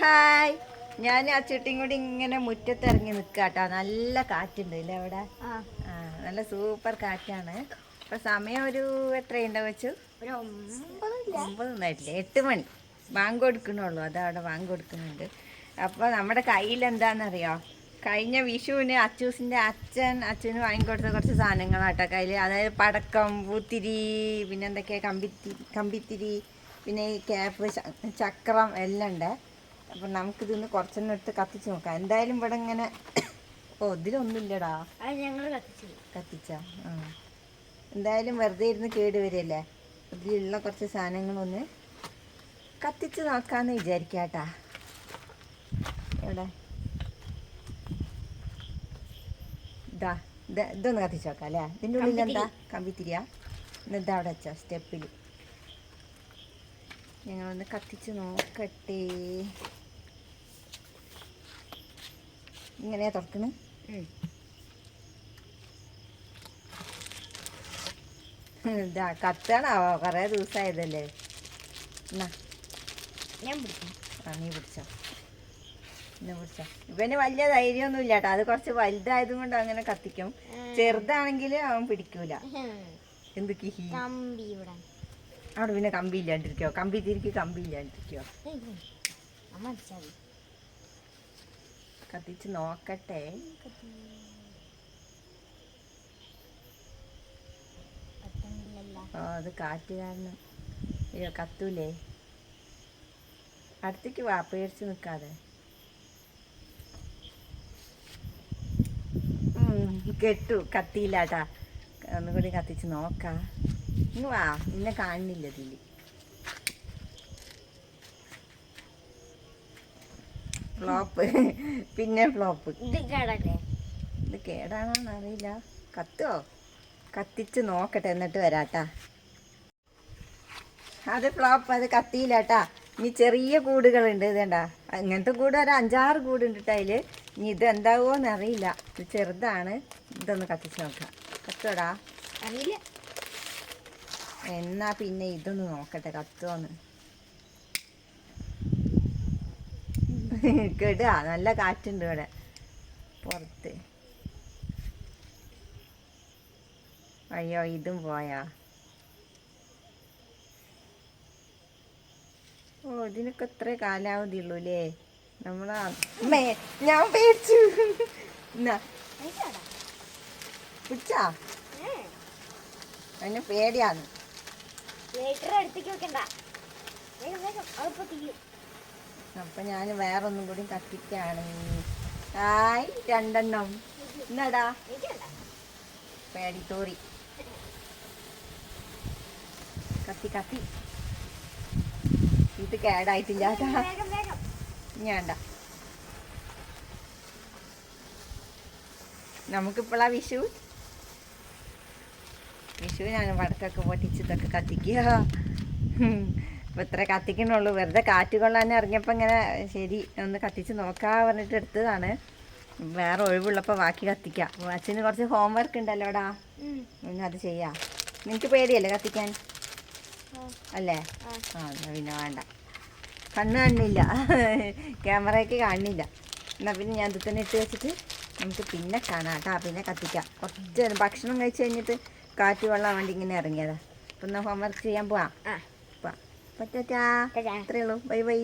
Hi. ഞാൻ ആ ചുട്ടിയും കൂടി ഇങ്ങനെ മുറ്റത്തിറങ്ങി നിൽക്കാട്ടോ നല്ല കാറ്റുണ്ട് ഇല്ലേ അവിടെ? നല്ല സൂപ്പർ കാറ്റാണ്. ഇപ്പൊ സമയം ഒരു എത്രയുണ്ടോ വെച്ചു? ഒരു ഒമ്പതൊന്നും ആയിട്ടില്ല എട്ട് മണി. ബാങ്ക് കൊടുക്കണുള്ളൂ അവിടെ ബാങ്ക് കൊടുക്കുന്നുണ്ട് അപ്പോൾ നമ്മുടെ കയ്യിൽ എന്താണെന്നറിയോ? കഴിഞ്ഞ വിഷുവിന് അച്ചൂസിന്റെ അച്ഛൻ അച്ഛന് വാങ്ങിക്കൊടുത്ത കുറച്ച് സാധനങ്ങളാട്ടോ കയ്യിൽ അതായത് പടക്കം പൂത്തിരി പിന്നെ എന്തൊക്കെയാ? കമ്പിത്തിരി കമ്പിത്തിരി പിന്നെ ഈ ക്യാപ്പ് ചക്രം എല്ലാം ഉണ്ട്. അപ്പം നമുക്കിതൊന്ന് കുറച്ചെണ്ണം എടുത്ത് കത്തിച്ച് നോക്കാം. എന്തായാലും ഇവിടെ ഇങ്ങനെ ഓ ഇതിലൊന്നുമില്ലടാ. ഞങ്ങൾ കത്തിച്ചു. കത്തിച്ച? ആ. എന്തായാലും വെറുതെ ഇരുന്ന് കേട് വരികയല്ലേ? ഇതിലുള്ള കുറച്ച് സാധനങ്ങളൊന്ന് കത്തിച്ച് നോക്കാന്ന് വിചാരിക്കാട്ടാ. എവിടെ? ഇതാ ഇത് ഇതൊന്ന് കത്തിച്ച് നോക്കാം അല്ലേ? ഇതിന്റെ ഉള്ളിൽ എന്താ? കമ്പിത്തിരിയാ? എന്നിട്ട് അവിടെ വെച്ചോ? സ്റ്റെപ്പിൽ ഞങ്ങളൊന്ന് കത്തിച്ച് നോക്കട്ടെ. ഇങ്ങനെയാ തുറക്കണ്. ഇതാ കത്താണാവോ? കുറേ ദിവസമായതല്ലേ എന്നാ. ഞാൻ പിടിക്കും. ആ നീ പിടിച്ചോ. എന്നെ പിടിച്ചോ. ഇവന് വലിയ ധൈര്യമൊന്നും ഇല്ല കേട്ടോ അത് കുറച്ച് വലുതായത് കൊണ്ട് അങ്ങനെ കത്തിക്കും. ചെറുതാണെങ്കിൽ അവൻ പിടിക്കൂല. എന്ത് കിഹി? കമ്പി ഇവിടെ. അവിടെ പിന്നെ കമ്പി ഇല്ലാണ്ടിരിക്കോ കമ്പി തിരിക്ക് കമ്പി ഇല്ലാണ്ടിരിക്കോ അമ്മ കത്തിച്ച് നോക്കട്ടെ. അത് കാറ്റ് കാരണം. അയ്യോ കത്തൂലേ. അടുത്തേക്ക് വാ പേടിച്ച് നിൽക്കാതെ. കെട്ടു. കത്തിയില്ലാട്ടാ ഒന്നുകൂടി കത്തിച്ച് നോക്കാം. ഇന്ന് വാ. ഇന്നെ കാണുന്നില്ല ഇതിൽ ഫ്ലോപ്പ്. പിന്നെ ഫ്ലോപ്പ്. ഇത് കേടാണോന്ന് അറിയില്ല. കത്തോ? കത്തിച്ച് നോക്കട്ടെ എന്നിട്ട് വരാട്ടാ. അത് ഫ്ലോപ്പ് അത് കത്തിയില്ല കേട്ടാ. ഇനി ചെറിയ കൂടുകളുണ്ട് ഇതേണ്ട അങ്ങനത്തെ കൂട് ഒരു അഞ്ചാറ് കൂടുണ്ട് കേട്ടോ അതിൽ ഇനി ഇത് എന്താകുമോന്ന് അറിയില്ല. ഇത് ചെറുതാണ്. ഇതൊന്ന് കത്തിച്ച് നോക്കാം. കത്തോടാ? അറിയില്ല. എന്നാ പിന്നെ ഇതൊന്ന് നോക്കട്ടെ കത്തുവോന്ന് കെടുക നല്ല കാറ്റുണ്ട് ഇവിടെ. പുറത്ത്. അയ്യോ ഇതും പോയാ? ഓ ഇതിനൊക്കെ ഇത്ര കാലാവധി ഉള്ളൂ അല്ലേ? നമ്മളാ അമ്മേ ഞാൻ പേടിച്ചു. പിടിച്ചാ? അതിന് പേടിയാണ്. അടുത്തേക്ക് വെക്കണ്ട. അപ്പൊ ഞാൻ വേറൊന്നും കൂടി കത്തിക്കാണ് ആയി രണ്ടെണ്ണം. എന്നടാ പേടി പേടിത്തോറി കത്തി കത്തി. ഇത് കേടായിട്ടില്ല ഞാണ്ട നമുക്കിപ്പോഴാ വിഷു വിഷു? ഞാൻ വടക്കൊക്കെ പൊട്ടിച്ചതൊക്കെ കത്തിക്കുക. ഇപ്പൊ ഇത്ര കത്തിക്കണുള്ളൂ വെറുതെ കാറ്റ് കൊള്ളാൻ ഇറങ്ങിയപ്പോൾ ഇങ്ങനെ ശരി ഒന്ന് കത്തിച്ച് നോക്കാ പറഞ്ഞിട്ട് എടുത്തതാണ്. വേറെ ഒഴിവുള്ളപ്പോൾ ബാക്കി കത്തിക്കാം. അച്ഛന് കുറച്ച് ഹോംവർക്ക് ഉണ്ടല്ലോടാ? ഇന്ന് അത് ചെയ്യാം. നിനക്ക് പേടിയല്ലേ കത്തിക്കാൻ? അല്ലേ? ആ. ആ പിന്നെ വേണ്ട. കണ്ണ് കാണില്ല. ക്യാമറയ്ക്ക് കാണില്ല. എന്നാൽ പിന്നെ ഞാൻ ഇത് തന്നെ ഇട്ട് വെച്ചിട്ട് നമുക്ക് പിന്നെ കാണാം കേട്ടോ. പിന്നെ കത്തിക്കാം. കുറച്ച് ഭക്ഷണം കഴിച്ച് കഴിഞ്ഞിട്ട് കാറ്റ് കൊള്ളാൻ വേണ്ടി ഇങ്ങനെ ഇറങ്ങിയതാണ് അപ്പം എന്നാൽ ഹോംവർക്ക് ചെയ്യാൻ പോവാം. പറ്റാ ടാറ്റാ. ഉള്ളൂ. Bye bye.